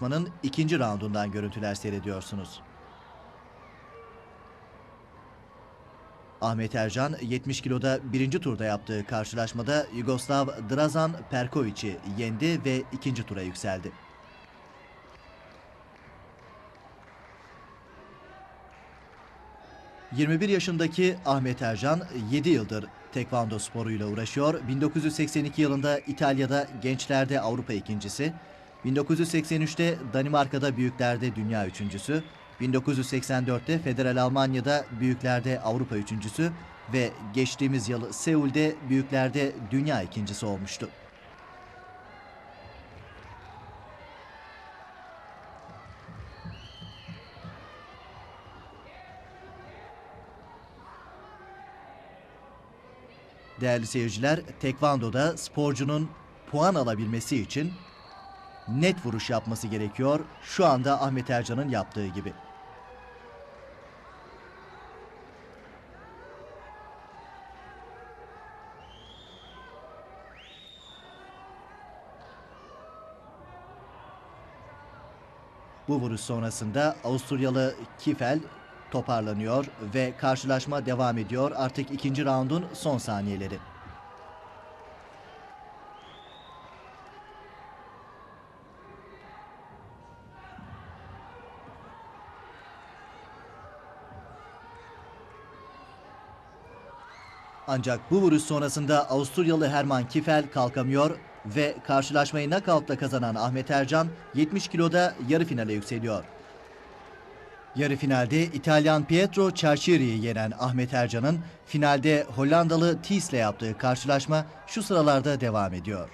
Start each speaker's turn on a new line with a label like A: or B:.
A: Karşılaşmanın ikinci raundundan görüntüler seyrediyorsunuz. Ahmet Ercan 70 kiloda birinci turda yaptığı karşılaşmada Yugoslav Drazan Perkovic'i yendi ve ikinci tura yükseldi. ...21 yaşındaki Ahmet Ercan 7 yıldır tekvando sporuyla uğraşıyor. 1982 yılında İtalya'da gençlerde Avrupa ikincisi, 1983'te Danimarka'da büyüklerde dünya üçüncüsü, 1984'te Federal Almanya'da büyüklerde Avrupa üçüncüsü ve geçtiğimiz yıl Seul'de büyüklerde dünya ikincisi olmuştu. Değerli seyirciler, tekvandoda sporcunun puan alabilmesi için net vuruş yapması gerekiyor. Şu anda Ahmet Ercan'ın yaptığı gibi. Bu vuruş sonrasında Avusturyalı Kifel toparlanıyor ve karşılaşma devam ediyor. Artık ikinci raundun son saniyeleri. Ancak bu vuruş sonrasında Avusturyalı Herman Kifel kalkamıyor ve karşılaşmayı knockoutla kazanan Ahmet Ercan 70 kiloda yarı finale yükseliyor. Yarı finalde İtalyan Pietro Cerchiri'yi yenen Ahmet Ercan'ın finalde Hollandalı Thies'le yaptığı karşılaşma şu sıralarda devam ediyor.